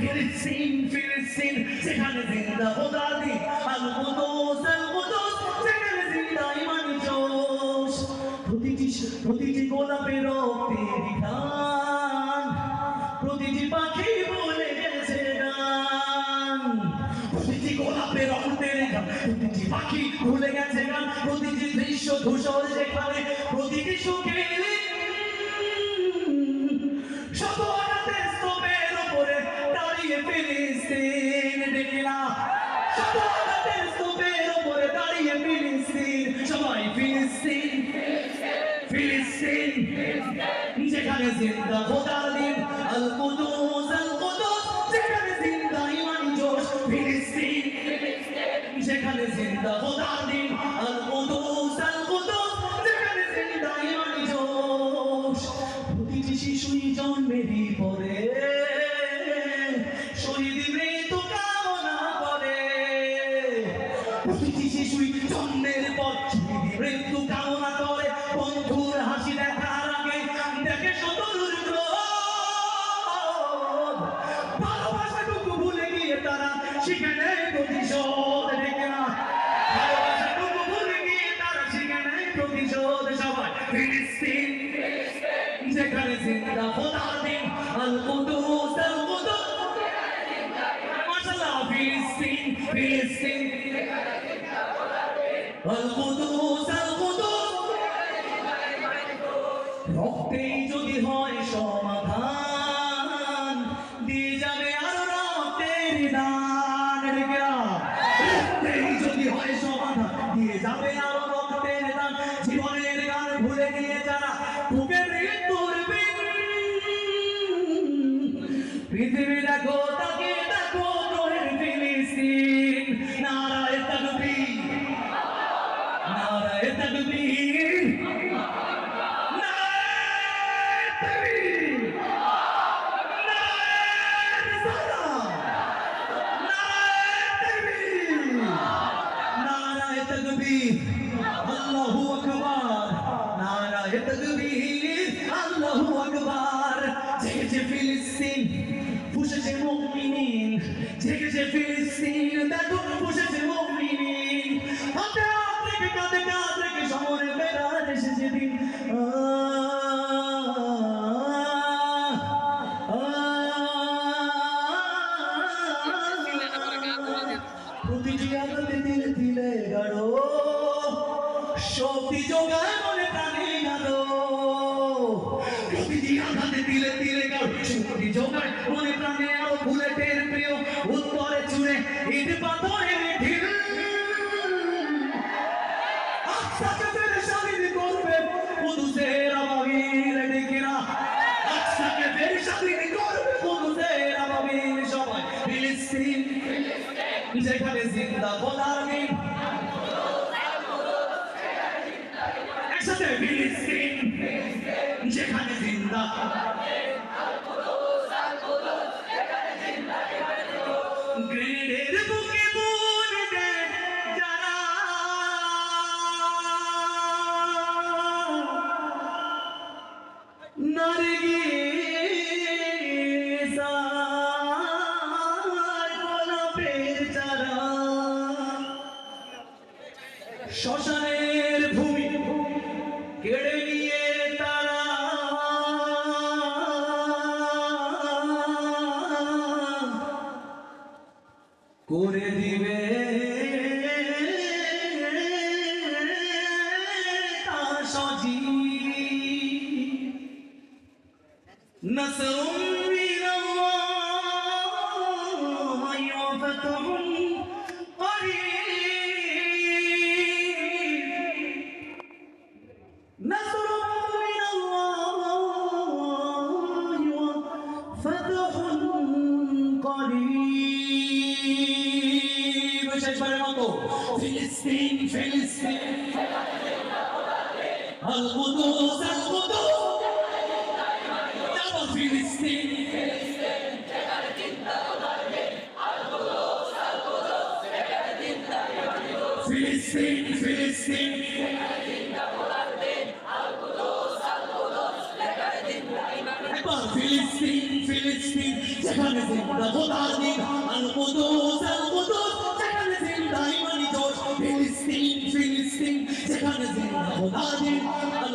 ফিলিস্তিন ফিলিস্তিন সেখানে জিন্দা খোদার দিন আল কুদুস আল কুদুস, সেখানে জিন্দা জোশ। প্রতিটি প্রতিটি প্রতিটি পাখি বলে গেছে গান। প্রতিটি গোলাপের প্রতিটি পাখি ভুলে গেছে গান। প্রতিটি দৃশ্য ধূসর যেখানে, প্রতিটি সুখে ফিলিস্তিন, দেখি না। শত আঘাতের স্তূপের উপরে দাঁড়িয়ে ফিলিস্তিন। সবাই ফিলিস্তিন ফিলিস্তিন। যেখানে জিন্দা খোদার দিন আল কুদুস আল কুদুস যেখানে জিন্দা ইমানি জোশ, ফিলিস্তিন। যেখানে জিন্দা খোদার দিন আল কুদুস আল কুদুস সমাধান, দিয়ে যদি হয় সমাধান, দিয়ে যাবে আরও রক্তের দান। জীবনের গান ভুলে গিয়ে যারা বুকে মৃত্যুর পৃথিবী দেখো তাকে তাকবীর আল্লাহু প্রতিটি দিলে দিলে গাড়ো শক্তি যোগায় যোগায় মনে প্রাণে আরও বুলেটের প্রিয়, উত্তরে চুড়ে ইট পাথরে ঢিল। আস্তাকে ফের স্বাধীন করবে কুদুসের আবাবিল ডেকেরা। আস্তাকে ফের স্বাধীন করবে কুদুসের আবাবিল সবাই। ফিলিস্তিন, যেখানে জিন্দা খোদার দিন একসাথে ফিলিস্তিন, যেখানে জিন্দা গ্রেনেডের বুকে বুন দেয় যারা। গোলাপের শ্মশানের ভূমি কেড়ে নিয়ে করে দিবে তার সজীব نصر من الله وفتح Filistin, Filistin. Al-Kudus, Al-Kudus. Dava Filistin. Filistin, tekrar dinle olayım. Filistin, Filistin. Tekrar dinle olayım. Al-Kudus, Al-Kudus, tekrar dinle olayım. Filistin, Filistin. Tekrar dinle olayım. Al-Kudus, Al-Kudus, খোদার দিন আল